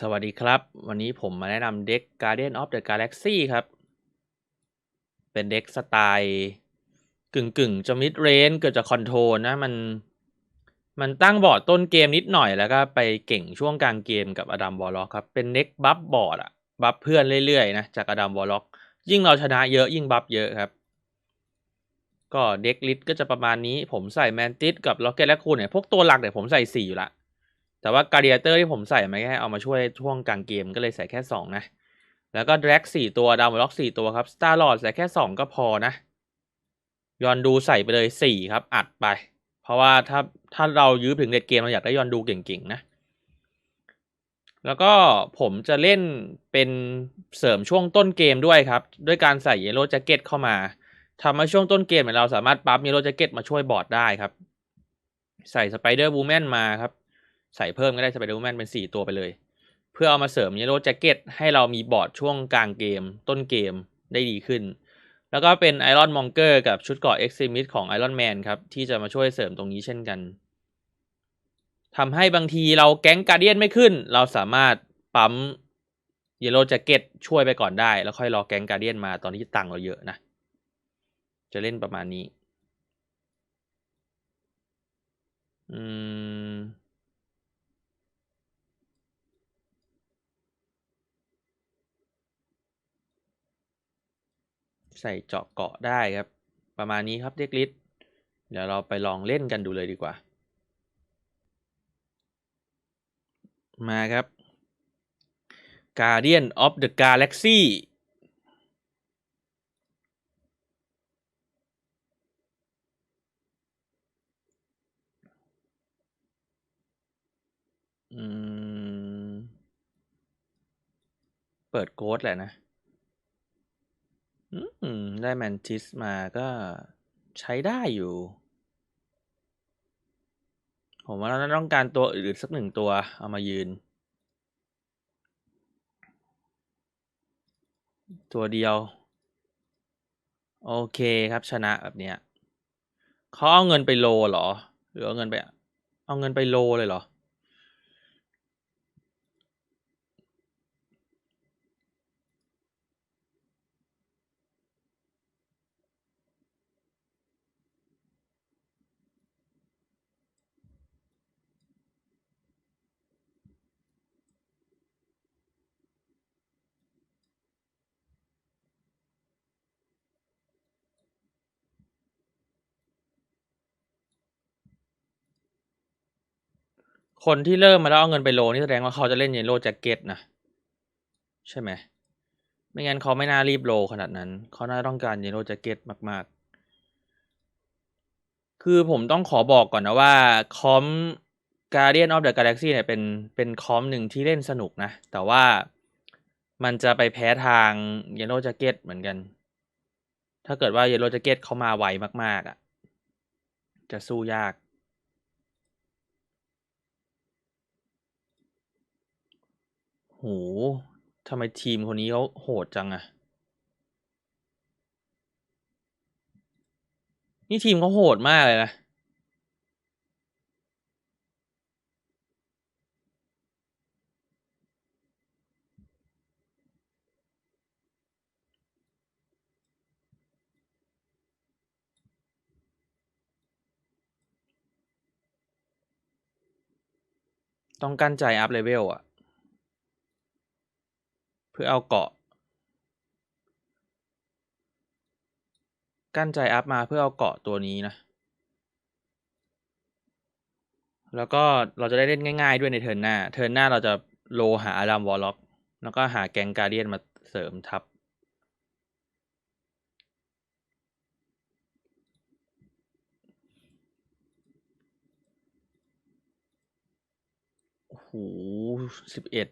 สวัสดีครับ วันนี้ผมมาแนะนำเด็ก Guardian of the Galaxy ครับ เป็นเด็กสไตล์กึ่งกึ่งจะมิดเรนเกิดจากคอนโทรลนะ มัน มันตั้งบอร์ดต้นเกมนิดหน่อยแล้วก็ไปเก่งช่วงกลางเกมกับอดัมวอลล็อกครับ เป็นเด็กบัฟบอร์ดอะบัฟเพื่อนเรื่อยๆนะจากอดัมวอลล็อก ยิ่งเราชนะเยอะยิ่งบัฟเยอะครับ ก็เด็กลิสก็จะประมาณนี้ ผมใส่แมนติสกับล็อกเก็ตและคูนเนี่ยพวกตัวหลักเนี่ยผมใส่สี่อยู่ละ แต่ว่าการเดียเตอร์ที่ผมใส่มาแค่เอามาช่วยช่วงกลางเกมก็เลยใส่แค่สองนะ แล้วก็ดร็กสี่ตัวดาวล็อกสี่ตัวครับสตาร์ลอดใส่แค่สองก็พอนะ ยอนดูใส่ไปเลยสี่ครับ อัดไป เพราะว่าถ้าถ้าเรายื้อถึงเด็ดเกมเราอยากได้ยอนดูเก่งๆนะ แล้วก็ผมจะเล่นเป็นเสริมช่วงต้นเกมด้วยครับ ด้วยการใส่เยลโล่แจ็คเก็ตเข้ามาทำให้ช่วงต้นเกมเนี่ยเราสามารถปั๊บเยลโล่แจ็คเก็ตมาช่วยบอร์ดได้ครับ ใส่สไปเดอร์บูแมนมาครับ ใส่เพิ่มก็ได้สไปเดอร์แมนเป็น4ตัวไปเลย เพื่อเอามาเสริมเยลโล่แจ็คเก็ตให้เรามีบอร์ดช่วงกลางเกม ต้นเกมได้ดีขึ้น แล้วก็เป็นไอรอนมองเกอร์กับชุดเกราะเอ็กซิมิดของไอรอนแมนครับ ที่จะมาช่วยเสริมตรงนี้เช่นกันทำให้บางทีเราแก๊งการเดียนไม่ขึ้น เราสามารถปั๊มเยลโล่แจ็คเก็ตช่วยไปก่อนได้ แล้วค่อยรอแก๊งการเดียนมาตอนที่ตังเราเยอะนะ จะเล่นประมาณนี้ อืม ใส่เจาะเกาะได้ครับ ประมาณนี้ครับเด็กลิสเดี๋ยวเราไปลองเล่นกันดูเลยดีกว่า มาครับ Guardian of the Galaxy เปิดโค้ดแหละนะ อืม ได้แมนทิสมาก็ใช้ได้อยู่ ผมว่าเราต้องการตัวอื่นสักหนึ่งตัวเอามายืน ตัวเดียว โอเคครับชนะแบบเนี้ยเขาเอาเงินไปโลเหรอ หรือเอาเงินไป เอาเงินไปโลเลยเหรอ คนที่เริ่มมาแล้วเอาเงินไปโลนี่แสดงว่าเขาจะเล่นเยลโล่แจ็คเก็ตนะ ใช่ไหมไม่งั้นเขาไม่น่ารีบโลขนาดนั้น เขาน่าต้องการเยลโล่แจ็คเก็ตมาก ๆ คือผมต้องขอบอกก่อนนะว่าคอม Guardian of the Galaxy เนี่ยเป็นเป็นคอมหนึ่งที่เล่นสนุกนะ แต่ว่ามันจะไปแพ้ทาง Yellow Jacket เหมือนกัน ถ้าเกิดว่า Yellow Jacket เขามาไวมาก ๆอะ จะสู้ยาก โหทำไมทีมคนนี้เขาโหดจังอะนี่ทีมเขาโหดมากเลยนะต้องกั้นใจอัพเลเวลอะ เพื่อเอาเกาะ กั้นใจอัพมาเพื่อเอาเกาะตัวนี้นะ แล้วก็เราจะได้เล่นง่าย ๆ ด้วยในเทิร์นหน้า เทิร์นหน้าเราจะโลหาอารัมวอลล็อก แล้วก็หาแกงการเดียนมาเสริมทับโอ้โหสิบเอ็ด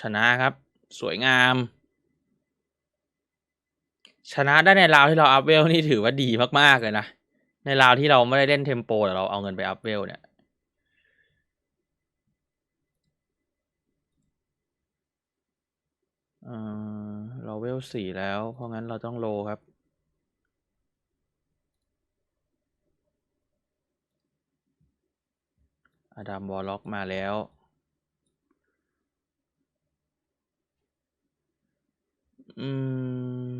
ชนะครับ สวยงาม ชนะได้ในราวที่เราอัพเวลนี่ถือว่าดีมาก ๆ เลยนะ ในราวที่เราไม่ได้เล่นเทมโปแต่เราเอาเงินไปอัพเวลเนี่ยเออเราเวลสี่แล้ว เพราะงั้นเราต้องโลครับ อดัมวอลล็อกมาแล้ว อื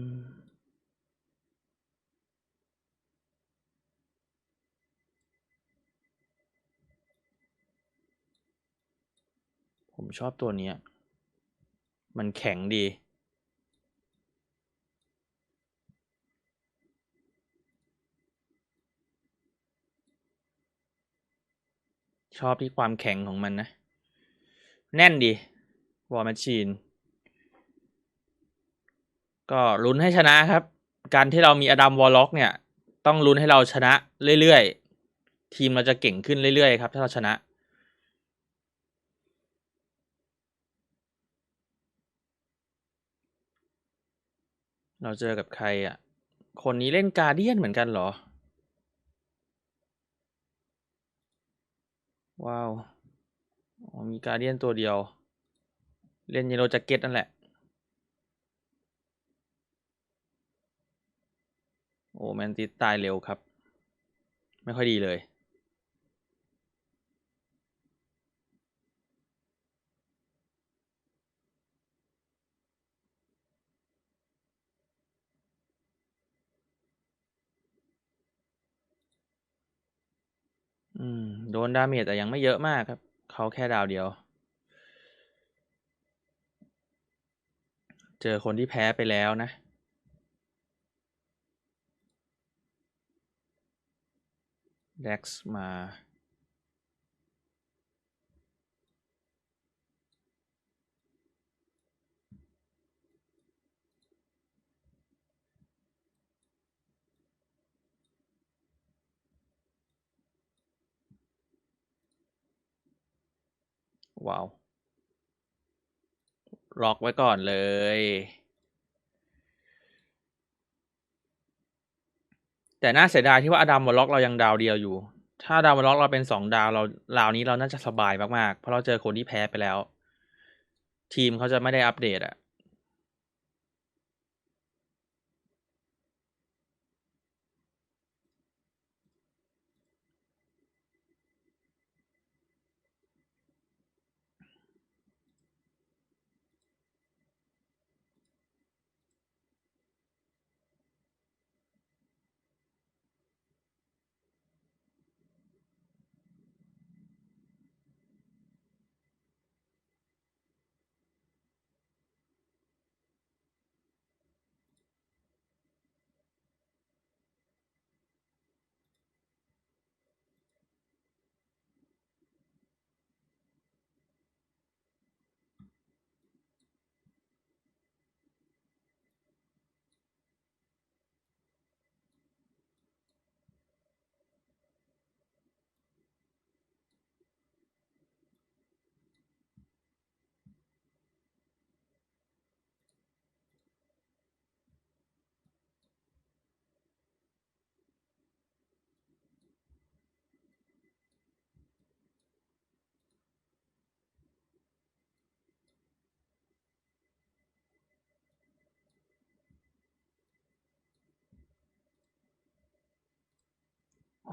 ม ผมชอบตัวเนี้ย มันแข็งดี ชอบที่ความแข็งของมันนะ แน่นดี วอลแมชีน ก็ลุ้นให้ชนะครับ การที่เรามีอดัมวอลล็อกเนี่ย ต้องลุ้นให้เราชนะเรื่อยๆ ทีมเราจะเก่งขึ้นเรื่อยๆครับ ถ้าเราชนะ เราเจอกับใครอะ คนนี้เล่นการเดียนเหมือนกันเหรอ ว้าวมีการเดียนตัวเดียว เล่นเยโ o แจ็คเก็ตนั่นแหละ โอ้แมนติสตายเร็วครับ ไม่ค่อยดีเลย อืม โดนดาเมจแต่ยังไม่เยอะมากครับ เขาแค่ดาวเดียว เจอคนที่แพ้ไปแล้วนะ แด็กซ์มา ว้าว ล็อกไว้ก่อนเลย แต่น่าเสียดายที่ว่าอดัมวอลล็อกเรายังดาวเดียวอยู่ ถ้าอดัมวอลล็อกเราเป็นสองดาวเราราวนี้เราน่าจะสบายมากๆ เพราะเราเจอคนที่แพ้ไปแล้ว ทีมเขาจะไม่ได้อัปเดตอะ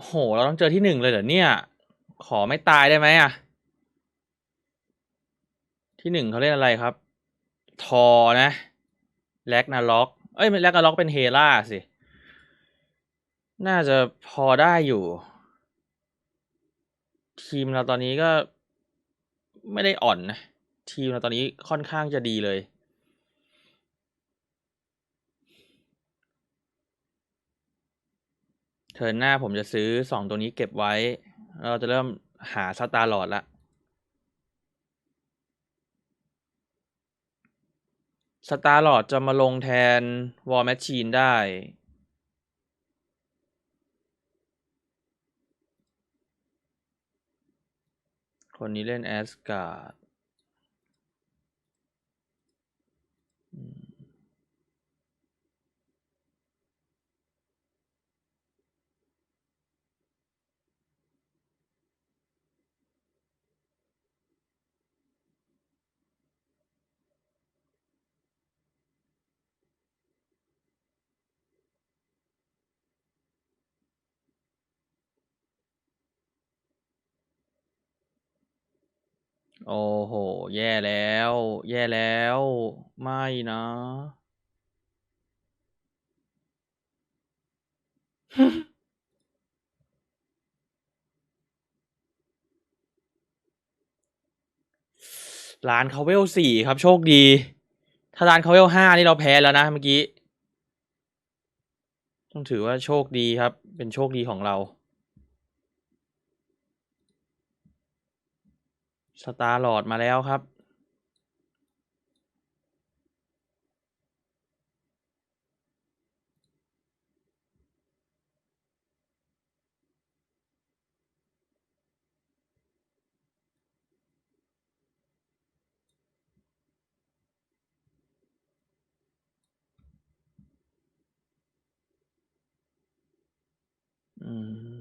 โห เราต้องเจอที่หนึ่งเลยเหรอเนี่ย ขอไม่ตายได้ไหมอะที่หนึ่งเขาเล่นอะไรครับ ทอนะแลกนาล็อก เอ้ยแลกนาล็อกเป็นเฮล่าสิ น่าจะพอได้อยู่ ทีมเราตอนนี้ก็ไม่ได้อ่อนนะ ทีมเราตอนนี้ค่อนข้างจะดีเลย เทิร์นหน้าผมจะซื้อสองตัวนี้เก็บไว้ เราจะเริ่มหาสตาร์ลอดละสตาร์ลอดจะมาลงแทนวอลแมชชีนได้ คนนี้เล่นแอสการ์ด โอ้โห แย่แล้ว แย่แล้ว ไม่นะ ร้านเขาเวลสี่ครับโชคดี ถ้าร้านเขาเวลห้านี่เราแพ้แล้วนะเมื่อกี้ ต้องถือว่าโชคดีครับ เป็นโชคดีของเรา สตาร์หลอดมาแล้วครับ อืม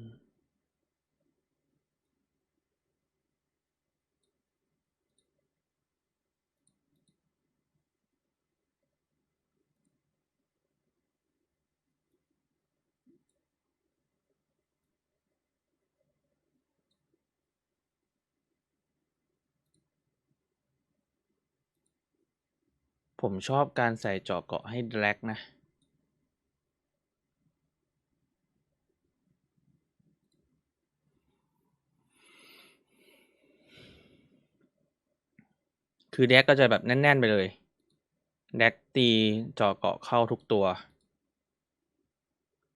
ผมชอบการใส่เจาะเกาะให้แดร็กนะ คือแดกก็จะแบบแน่น ๆ ไปเลยแดกตีเจาะเกาะเข้าทุกตัว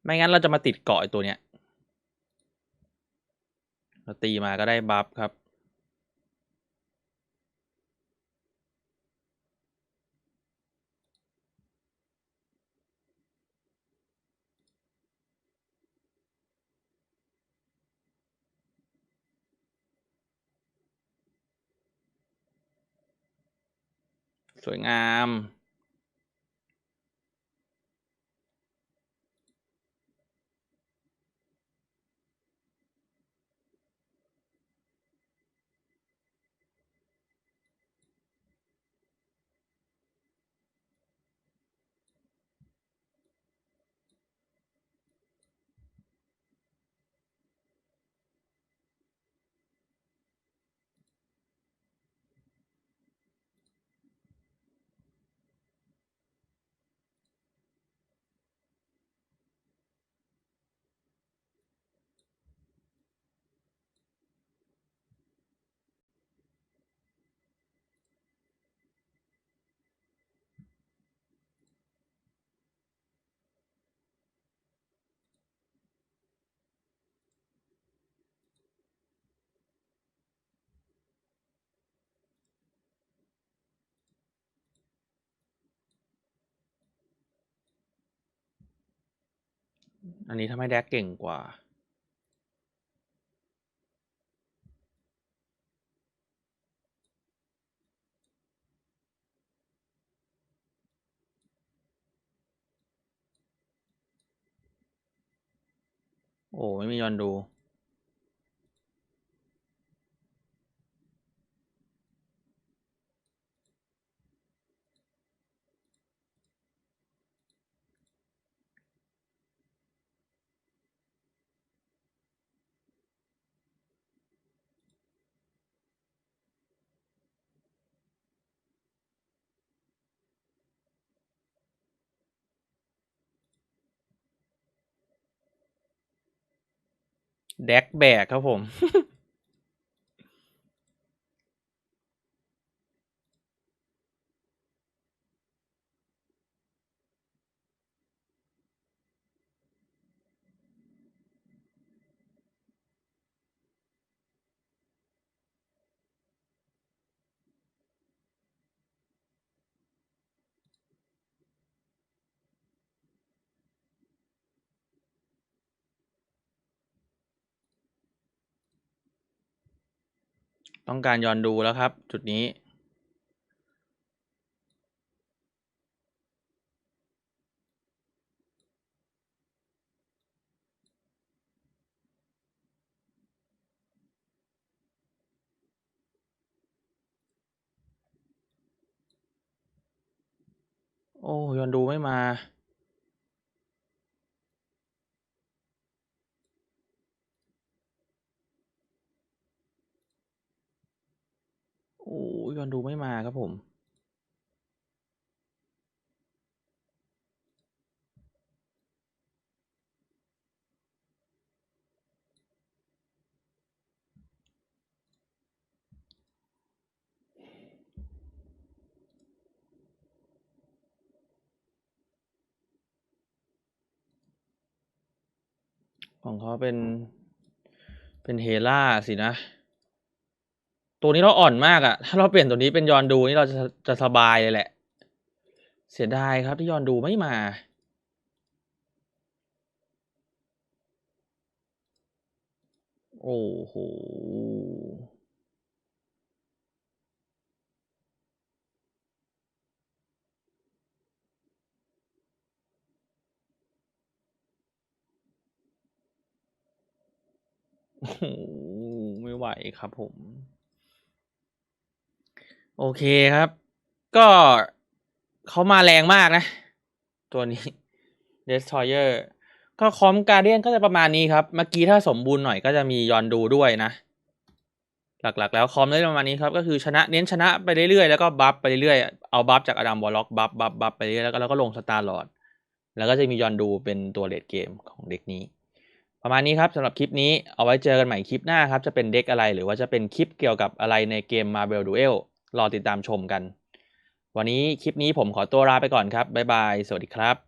ไม่งั้นเราจะมาติดเกาะไอตัวเนี้ยเราตีมาก็ได้บัฟครับ สวยงาม อันนี้ทำให้แดกเก่งกว่า โอ้ไม่มียอนดู แดกแบกครับผม ต้องการย้อนดูแล้วครับ จุดนี้ โอ้ย้อนดูไม่มา อู้ยอนดูไม่มาครับผมของเขาเป็น เป็นเฮล่าสินะ ตัวนี้เราอ่อนมากอะถ้าเราเปลี่ยนตัวนี้เป็นยอนดูนี่เราจะจะสบายเลยแหละ เสียดายครับที่ยอนดูไม่มา โอ้โหโอ้โฮไม่ไหวครับผม โอเคครับ ก็เขามาแรงมากนะ ตัวนี้ Destroyer ก็คอม Guardian ก็จะประมาณนี้ครับ เมื่อกี้ถ้าสมบูรณ์หน่อยก็จะมียอนดูด้วยนะ หลักๆ แล้วคอมได้ประมาณนี้ครับ ก็คือชนะเน้นชนะไปเรื่อยๆ แล้วก็บัฟไปเรื่อยๆ เอาบัฟจาก Adam Warlock บัฟบัฟบัฟไปเรื่อยๆแล้วก็แล้วก็ลง Star-Lord แล้วก็จะมียอนดูเป็นตัว Late Game ของเด็กนี้ ประมาณนี้ครับสำหรับคลิปนี้เอาไว้เจอกันใหม่คลิปหน้าครับ จะเป็นเด็กอะไรหรือว่าจะเป็นคลิปเกี่ยวกับอะไรในเกม Marvel Duel รอติดตามชมกัน วันนี้คลิปนี้ผมขอตัวลาไปก่อนครับ บ๊ายบาย สวัสดีครับ